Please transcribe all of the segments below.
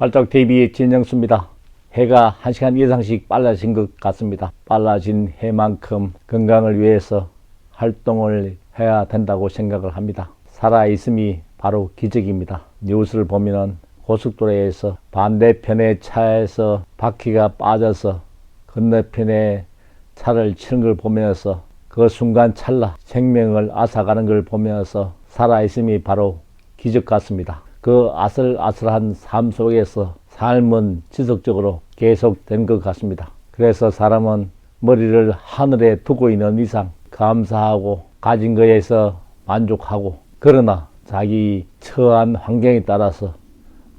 발작 TV 진영수입니다. 해가 1시간 이상씩 빨라진 것 같습니다. 빨라진 해만큼 건강을 위해서 활동을 해야 된다고 생각을 합니다. 살아있음이 바로 기적입니다. 뉴스를 보면은 고속도로에서 반대편의 차에서 바퀴가 빠져서 건너편에 차를 치는 걸 보면서 그 순간 찰나 생명을 앗아가는 걸 보면서 살아있음이 바로 기적 같습니다. 그 아슬아슬한 삶 속에서 삶은 지속적으로 계속된 것 같습니다. 그래서 사람은 머리를 하늘에 두고 있는 이상 감사하고 가진 것에서 만족하고 그러나 자기 처한 환경에 따라서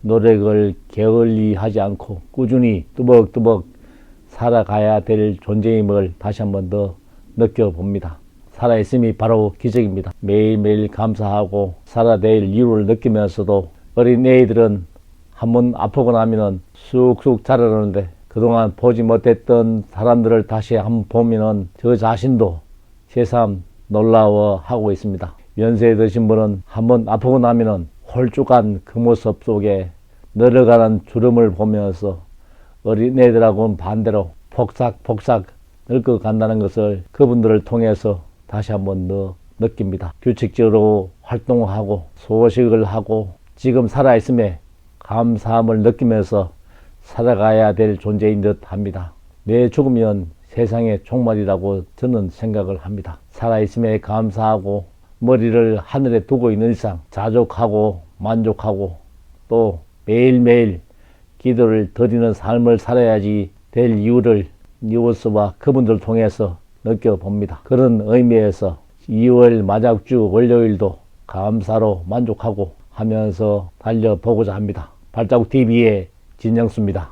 노력을 게을리 하지 않고 꾸준히 뚜벅뚜벅 살아가야 될 존재임을 다시 한 번 더 느껴봅니다. 살아있음이 바로 기적입니다. 매일매일 감사하고 살아낼 이유를 느끼면서도 어린 애들은 한 번 아프고 나면은 쑥쑥 자라는데 그동안 보지 못했던 사람들을 다시 한번 보면은 저 자신도 새삼 놀라워하고 있습니다. 연세 드신 분은 한 번 아프고 나면은 홀쭉한 그 모습 속에 늘어가는 주름을 보면서 어린애들하고는 반대로 폭삭폭삭 늙어 간다는 것을 그분들을 통해서 다시 한번 더 느낍니다. 규칙적으로 활동하고 소식을 하고 지금 살아있음에 감사함을 느끼면서 살아가야 될 존재인 듯 합니다. 내 죽으면 세상의 종말이라고 저는 생각을 합니다. 살아있음에 감사하고 머리를 하늘에 두고 있는 이상 자족하고 만족하고 또 매일매일 기도를 드리는 삶을 살아야지 될 이유를 뉴스와 그분들 통해서 느껴봅니다. 그런 의미에서 2월 마작주 월요일도 감사로 만족하고 하면서 달려보고자 합니다. 발자국 TV의 진영수입니다.